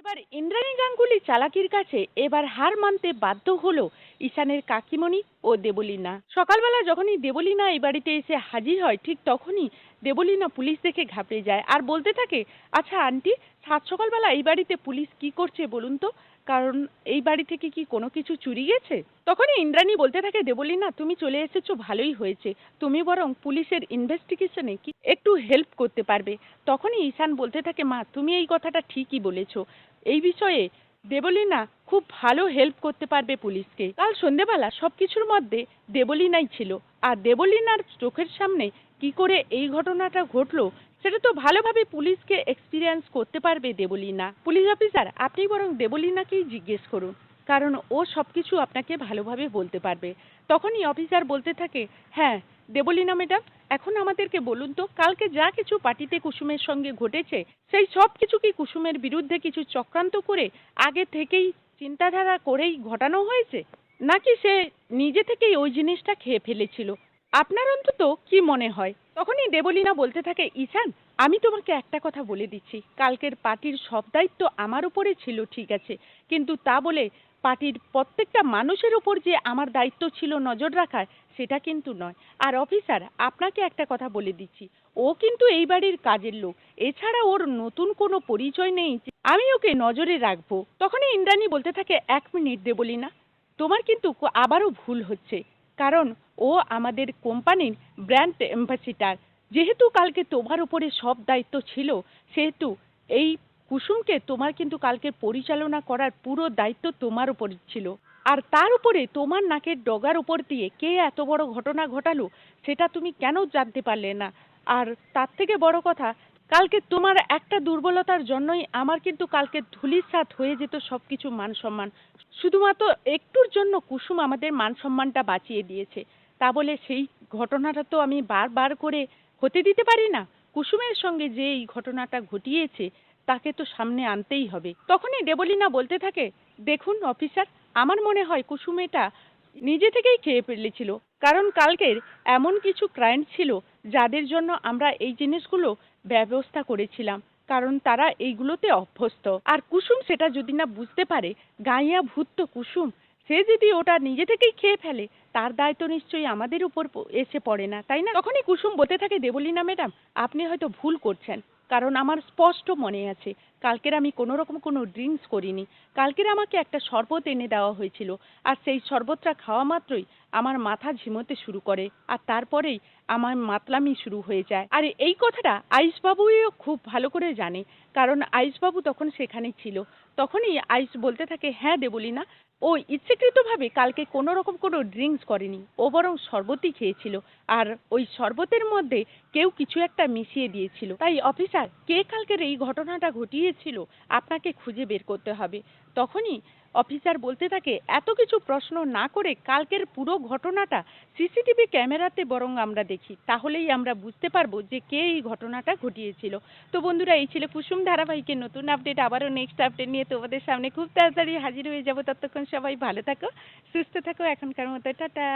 এবার ইন্দ্রাণী গাঙ্গুলি চালাকির কাছে এবার হার মানতে বাধ্য হলো ঈশানের কাকিমণি ও দেবলীনা। সকালবেলা যখনই দেবলীনা এই বাড়িতে এসে হাজির হয়, ঠিক তখনই দেবলীনা পুলিশ দেখে ঘাবড়ে যায় আর বলতে থাকে আচ্ছা আন্টি, সাত সকালবেলা এই বাড়িতে পুলিশ কি করছে বলুন তো? কারণ এই বাড়ি থেকে কি কোনো কিছু চুরি গেছে? তখনই ইন্দ্রাণী বলতে থাকে, দেবলীনা, তুমি চলে এসেছ, ভালোই হয়েছে। তুমি বরং পুলিশের ইনভেস্টিগেশনে কি একটু হেল্প করতে পারবে? তখনই ঈশান বলতে থাকে, মা, তুমি এই কথাটা ঠিকই বলেছ। এই বিষয়ে দেবলীনা খুব ভালো হেল্প করতে পারবে পুলিশকে। কাল সন্ধেবেলা সবকিছুর মধ্যে দেবলীনাই ছিল। আর দেবলীনার চোখের সামনে কি করে এই ঘটনাটা ঘটলো, সেটা তো ভালোভাবে পুলিশকে এক্সপিরিয়েন্স করতে পারবে দেবলীনা। পুলিশ অফিসার আপনি বরং দেবলীনাকেই জিজ্ঞেস করুন। কারণ ও সবকিছু আপনাকে ভালোভাবে বলতে পারবে। তখনই অফিসার বলতে থাকে হ্যাঁ দেবলীনা ম্যাডাম, এখন আমাদেরকে বলুন তো, কালকে যা কিছু পার্টিতে কুসুমের সঙ্গে ঘটেছে, সেই সব কিছু কি কুসুমের বিরুদ্ধে কিছু চক্রান্ত করে আগে থেকেই চিন্তাধারা করেই ঘটানো হয়েছে? নাকি সে নিজে থেকেই ওই জিনিসটা খেয়ে ফেলেছিল? আপনার অন্তত কি মনে হয়? তখনই দেবলীনা বলতে থাকে, ঈশান, আমি তোমাকে একটা কথা বলে দিচ্ছি। কালকের পার্টির সব দায়িত্ব আমার উপরে ছিল, ঠিক আছে। কিন্তু তা বলে পার্টির প্রত্যেকটা মানুষের উপর যে আমার দায়িত্ব ছিল নজর রাখার, সেটা কিন্তু নয়। আর অফিসার, আপনাকে একটা কথা বলে দিচ্ছি। ও কিন্তু এই বাড়ির কাজের লোক। এছাড়া ওর নতুন কোনো পরিচয় নেই আমি ওকে নজরে রাখব। তখনই ইন্দ্রাণী বলতে থাকে, এক মিনিট দেবলি না তোমার কিন্তু আবারও ভুল হচ্ছে। কারণ ও আমাদের কোম্পানির ব্র্যান্ড অ্যাম্বাসিডার। যেহেতু কালকে তোমার উপরে সব দায়িত্ব ছিল, সেহেতু এই কুসুমকে তোমার কিন্তু কালকে পরিচালনা করার পুরো দায়িত্ব তোমার উপর ছিল। আর তার উপরে তোমার নাকের ডগার উপর দিয়ে কে এত বড় ঘটনা ঘটালো, সেটা তুমি কেন জানতে পারলে না? আর তার থেকে বড় কথা কালকে তোমার একটা দুর্বলতার জন্যই আমার কিন্তু কালকে ধুলিসাৎ হয়ে যেত সব কিছু মান সম্মান। শুধুমাত্র একটুর জন্য কুসুম আমাদের মান সম্মানটা বাঁচিয়ে দিয়েছে। তা বলে সেই ঘটনাটা তো আমি বারবার করে হতে দিতে পারি না। কুসুমের সঙ্গে যে এই ঘটনাটা ঘটিয়েছে, তাকে তো সামনে আনতেই হবে। তখনই দেবলীনা বলতে থাকে, দেখুন অফিসার, আমার মনে হয় কুসুম এটা নিজে থেকেই খেয়ে ফেলেছিল। কারণ কালকের এমন কিছু ক্লায়েন্ট ছিল, যাদের জন্য আমরা এই জিনিসগুলো ব্যবস্থা করেছিলাম, কারণ তারা এইগুলোতে অভ্যস্ত। আর কুসুম সেটা যদি না বুঝতে পারে, গাইয়া ভূত তো কুসুম, সে যদি ওটা নিজে থেকেই খেয়ে ফেলে, তার দায়িত্ব নিশ্চয়ই আমাদের উপর এসে পড়ে না, তাই না? তখনই কুসুম বলতে থাকে, দেবলীনা ম্যাডাম, আপনি হয়তো ভুল করছেন। কারণ আমার স্পষ্ট মনে আছে, কালকের আমি কোনো রকম কোনো ড্রিঙ্কস করিনি। কালকের আমাকে একটা শরবত এনে দেওয়া হয়েছিল, আর সেই শরবতটা খাওয়া মাত্রই আমার মাথা ঝিমোতে শুরু করে, আর তারপরেই আমার মাতলামি শুরু হয়ে যায়। আর এই কথাটা আইসবাবুও খুব ভালো করে জানে, কারণ আইসবাবু তখন সেখানে ছিল। তখনই আইস বলতে থাকে হ্যাঁ দেবলীনা, ও ইচ্ছাকৃতভাবে কালকে কোনো রকম কোনো ড্রিঙ্কস করেনি। ও বরং শরবতই খেয়েছিল। আর ওই শরবতের মধ্যে কেউ কিছু একটা মিশিয়ে দিয়েছিল। তাই অফিসার, কে কালকের এই ঘটনাটা ঘটিয়েছিল? আপনাকে খুঁজে বের করতে হবে। তখনই অফিসার বলতে থাকে, এত কিছু প্রশ্ন না করে কালকের পুরো ঘটনাটা সিসিটিভি ক্যামেরাতে বরং আমরা দেখি। তাহলেই আমরা বুঝতে পারব যে কে এই ঘটনাটা ঘটিয়েছিল। তো বন্ধুরা, এই ছিল কুসুম ধারাবাহিকের নতুন আপডেট। আবারও নেক্সট আপডেট নিয়ে তোমাদের সামনে খুব তাড়াতাড়ি হাজির হয়ে যাব। ততক্ষণ সবাই ভালো থাকো, সুস্থ থাকো। এখনকার মতো, টাটা।